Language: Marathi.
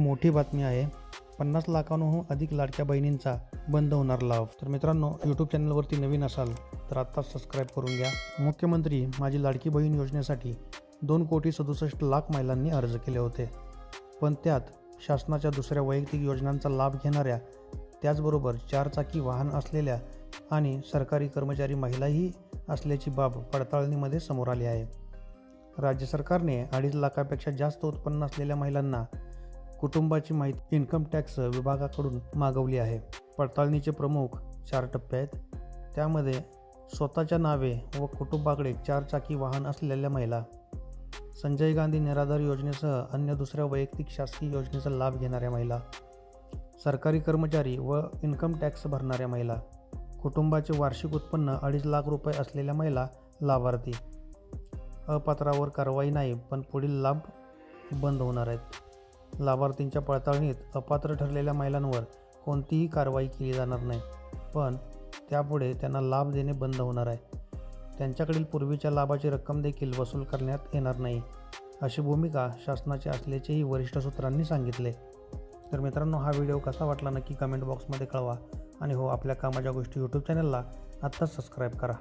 मोठी बातमी आहे. पन्नास लाखांहून अधिक लाडक्या बहिणींचा बंद होणार लाभ. तर मित्रांनो यूट्यूब चॅनलवरती नवीन असाल तर आत्ताच सबस्क्राईब करून घ्या. मुख्यमंत्री माझी लाडकी बहीण योजनेसाठी दोन कोटी सदुसष्ट लाख महिलांनी अर्ज केले होते. पण त्यात शासनाच्या दुसऱ्या वैयक्तिक योजनांचा लाभ घेणाऱ्या त्याचबरोबर चारचाकी वाहन असलेल्या आणि सरकारी कर्मचारी महिलाही असल्याची बाब पडताळणीमध्ये समोर आली आहे. राज्य सरकारने अडीच लाखापेक्षा जास्त उत्पन्न असलेल्या महिलांना कुटुंबाची माहिती इन्कम टॅक्स विभागाकडून मागवली आहे. पडताळणीचे प्रमुख चार टप्पे आहेत. त्यामध्ये स्वतःच्या नावे व कुटुंबाकडे चारचाकी वाहन असलेल्या महिला संजय गांधी निराधार योजनेसह अन्य दुसऱ्या वैयक्तिक शासकीय योजनेचा लाभ घेणाऱ्या महिला सरकारी कर्मचारी व इन्कम टॅक्स भरणाऱ्या महिला कुटुंबाचे वार्षिक उत्पन्न अडीच लाख रुपये असलेल्या महिला लाभार्थी. अपात्रावर कारवाई नाही पण पुढील लाभ बंद होणार आहेत. लाभार्थींच्या पडताळणीत अपात्र ठरलेल्या महिलांवर कोणतीही कारवाई केली जाणार नाही. पण त्यापुढे त्यांना लाभ देणे बंद होणार आहे. त्यांच्याकडील पूर्वीच्या लाभाची रक्कम देखील वसूल करण्यात येणार नाही अशी भूमिका शासनाची असल्याचेही वरिष्ठ सूत्रांनी सांगितले. तर मित्रांनो हा व्हिडिओ कसा वाटला नक्की कमेंट बॉक्समध्ये कळवा. आणि हो आपल्या कामाच्या गोष्टी यूट्यूब चॅनलला आत्ताच सबस्क्राईब करा.